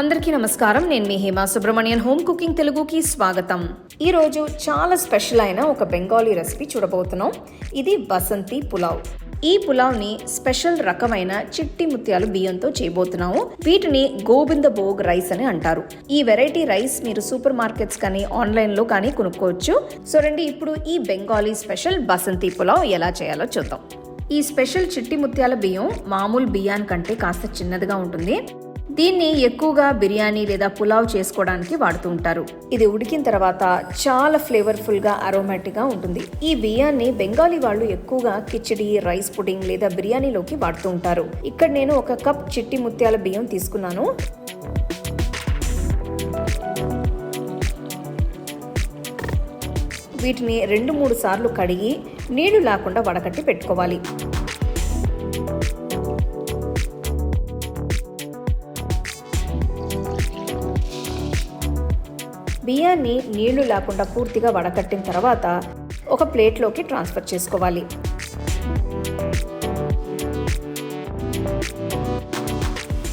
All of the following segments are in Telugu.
అందరికీ నమస్కారం. నేను మీ హేమా సుబ్రహ్మణ్యన్. హోమ్ కుకింగ్ తెలుగుకి స్వాగతం. ఈ రోజు చాలా స్పెషల్ అయిన ఒక బెంగాలీ రెసిపీ చూడబోతున్నాం. ఇది బసంతి పులావ్. ఈ పులావ్ని స్పెషల్ రకమైన చిట్టి ముత్యాలు బియ్యంతో చేయబోతున్నాము. వీటిని గోవింద భోగ్ రైస్ అని అంటారు. ఈ వెరైటీ రైస్ మీరు సూపర్ మార్కెట్స్ కానీ ఆన్లైన్లో కానీ కొనుక్కోవచ్చు. సో రండి ఇప్పుడు ఈ బెంగాలీ స్పెషల్ బసంతి పులావ్ ఎలా చేయాలో చూద్దాం. ఈ స్పెషల్ చిట్టి ముత్యాల బియ్యం మామూలు బియ్యానికంటే కాస్త చిన్నదిగా ఉంటుంది. దీన్ని ఎక్కువగా బిర్యానీ లేదా పులావ్ చేసుకోవడానికి వాడుతూ ఉంటారు. ఇది ఉడికిన తర్వాత చాలా ఫ్లేవర్ఫుల్గా అరోమాటిక్గా ఉంటుంది. ఈ బియ్యాన్ని బెంగాలీ వాళ్ళు ఎక్కువగా కిచడి రైస్ పుడింగ్ లేదా బిర్యానీలోకి వాడుతూ ఉంటారు. ఇక్కడ నేను ఒక కప్ చిట్టి ముత్యాల బియ్యం తీసుకున్నాను. వీటిని రెండు మూడు సార్లు కడిగి నీళ్ళు లేకుండా వడకట్టి పెట్టుకోవాలి. బియ్యాన్ని నీళ్ళు లేకుండా పూర్తిగా వడకట్టిన తర్వాత ఒక ప్లేట్లోకి ట్రాన్స్ఫర్ చేసుకోవాలి.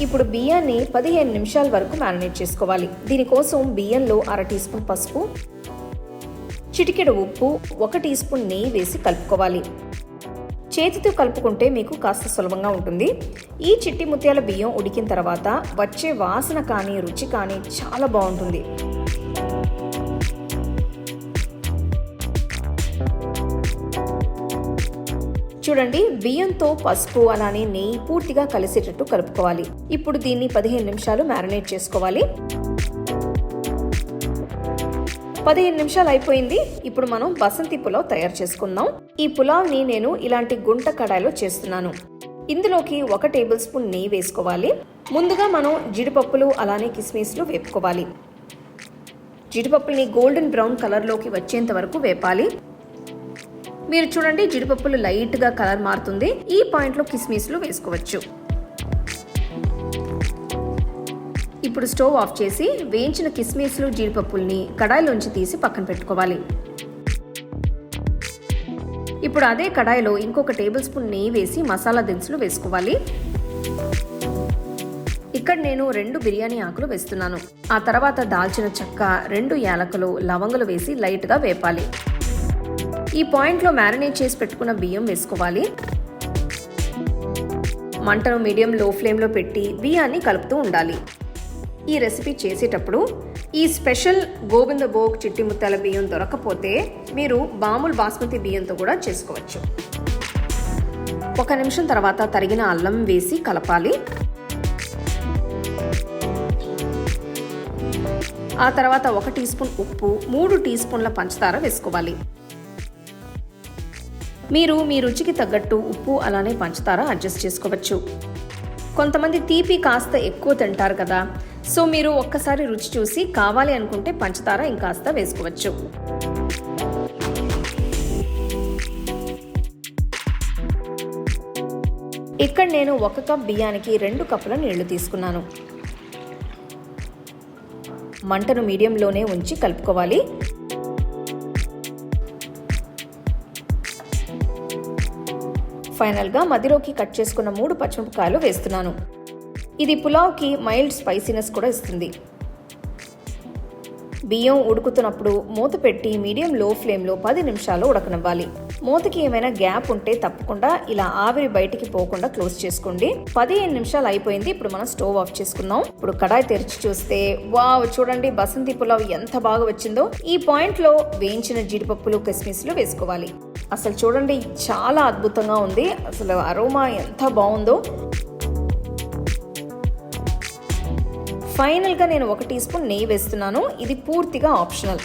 ఇప్పుడు బియ్యాన్ని పదిహేను నిమిషాల వరకు మ్యారినేట్ చేసుకోవాలి. దీనికోసం బియ్యంలో అర టీ స్పూన్ పసుపు చిటికెడు ఉప్పు ఒక టీ స్పూన్ నెయ్యి వేసి కలుపుకోవాలి. చేతితో కలుపుకుంటే మీకు కాస్త సులభంగా ఉంటుంది. ఈ చిట్టి ముత్యాల బియ్యం ఉడికిన తర్వాత వచ్చే వాసన కానీ రుచి కానీ చాలా బాగుంటుంది. చూడండి బియ్యంతో పసుపు అలానే నెయ్యి పూర్తిగా కలిసేటట్టు కలుపుకోవాలి. ఇప్పుడు దీన్ని పదిహేను నిమిషాలు మ్యారినేట్ చేసుకోవాలి. పదిహేను నిమిషాలు అయిపోయింది. ఇప్పుడు మనం బసంతి పులావ్ తయారు చేసుకుందాం. ఈ పులావ్ని నేను ఇలాంటి గుంట కడాయిలో చేస్తున్నాను. ఇందులోకి ఒక టేబుల్ స్పూన్ నెయ్యి వేసుకోవాలి. ముందుగా మనం జీడిపప్పులు అలానే కిస్మిస్లు వేపుకోవాలి. జీడిపప్పుల్ని గోల్డెన్ బ్రౌన్ కలర్లోకి వచ్చేంత వరకు వేపాలి. మీరు చూడండి జీడిపప్పులు లైట్గా కలర్ మారుతుంది. ఈ పాయింట్లో కిస్మిస్లు వేసుకోవచ్చు. ఇప్పుడు స్టవ్ ఆఫ్ చేసి వేయించిన కిస్మిస్లు జీడిపప్పుల్ని కడాయిలోంచి తీసి పక్కన పెట్టుకోవాలి. ఇప్పుడు అదే కడాయిలో ఇంకొక టేబుల్ స్పూన్ నెయ్యి వేసి మసాలా దినుసులు వేసుకోవాలి. ఇక్కడ నేను రెండు బిర్యానీ ఆకులు వేస్తున్నాను. ఆ తర్వాత దాల్చిన చెక్క రెండు యాలకులు లవంగులు వేసి లైట్గా వేపాలి. ఈ పాయింట్లో మ్యారినేట్ చేసి పెట్టుకున్న బియ్యం వేసుకోవాలి. మంటను మీడియం లో ఫ్లేమ్లో పెట్టి బియ్యాన్ని కలుపుతూ ఉండాలి. ఈ రెసిపీ చేసేటప్పుడు ఈ స్పెషల్ గోవింద భోగ్ చిట్టి ముత్యాల బియ్యం దొరకపోతే మీరు బాముల్ బాస్మతి బియ్యంతో కూడా చేసుకోవచ్చు. ఒక నిమిషం తర్వాత తరిగిన అల్లం వేసి కలపాలి. ఆ తర్వాత ఒక టీ స్పూన్ ఉప్పు మూడు టీ స్పూన్ల పంచదార వేసుకోవాలి. మీరు మీ రుచికి తగ్గట్టు ఉప్పు అలానే పంచదార అడ్జస్ట్ చేసుకోవచ్చు. కొంతమంది తీపి కాస్త ఎక్కువ తింటారు కదా. సో మీరు ఒక్కసారి రుచి చూసి కావాలి అనుకుంటే పంచదార ఇంకాస్త వేసుకోవచ్చు. ఇక్కడ నేను ఒక కప్ బియ్యానికి రెండు కప్పుల నీళ్ళు తీసుకున్నాను. మంటను మీడియంలోనే ఉంచి కలుపుకోవాలి. ఫైనల్గా మధ్యలోకి కట్ చేసుకున్న మూడు పచ్చిమిరపకాయలు వేస్తున్నాను. ఇది పులావ్కి మైల్డ్ స్పైసీనెస్ కూడా ఇస్తుంది. బియ్యం ఉడుకుతున్నప్పుడు మూత పెట్టి మీడియం లో ఫ్లేమ్లో పది నిమిషాలు ఉడకనివ్వాలి. మూతకి ఏమైనా గ్యాప్ ఉంటే తప్పకుండా ఇలా ఆవిరి బయటికి పోకుండా క్లోజ్ చేసుకోండి. పదిహేను నిమిషాలు అయిపోయింది ఇప్పుడు మనం స్టవ్ ఆఫ్ చేసుకుందాం. ఇప్పుడు కడాయి తెరిచి చూస్తే వావ్ చూడండి బసంతి పులావ్ ఎంత బాగా వచ్చిందో. ఈ పాయింట్లో వేయించిన జీడిపప్పులు కిస్మిస్లు వేసుకోవాలి. అసలు చూడండి చాలా అద్భుతంగా ఉంది. అసలు అరోమా ఎంత బాగుందో. ఫైనల్గా నేను ఒక టీ స్పూన్ నెయ్యి వేస్తున్నాను. ఇది పూర్తిగా ఆప్షనల్.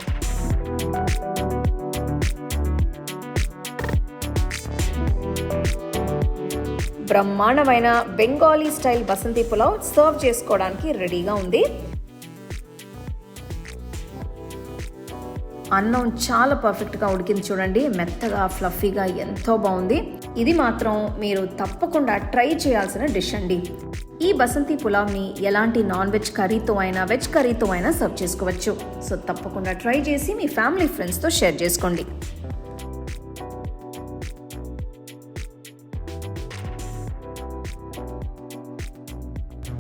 బ్రహ్మాండమైన బెంగాలీ స్టైల్ బసంతి పులావ్ సర్వ్ చేసుకోవడానికి రెడీగా ఉంది. అన్నం చాలా పర్ఫెక్ట్గా ఉడికింది చూడండి. మెత్తగా ఫ్లఫీగా ఎంతో బాగుంది. ఇది మాత్రం మీరు తప్పకుండా ట్రై చేయాల్సిన డిష్ అండి. ఈ బసంతి పులావ్ని ఎలాంటి నాన్ వెజ్ కర్రీతో అయినా వెజ్ కర్రీతో అయినా సర్వ్ చేసుకోవచ్చు. సో తప్పకుండా ట్రై చేసి మీ ఫ్యామిలీ ఫ్రెండ్స్తో షేర్ చేసుకోండి.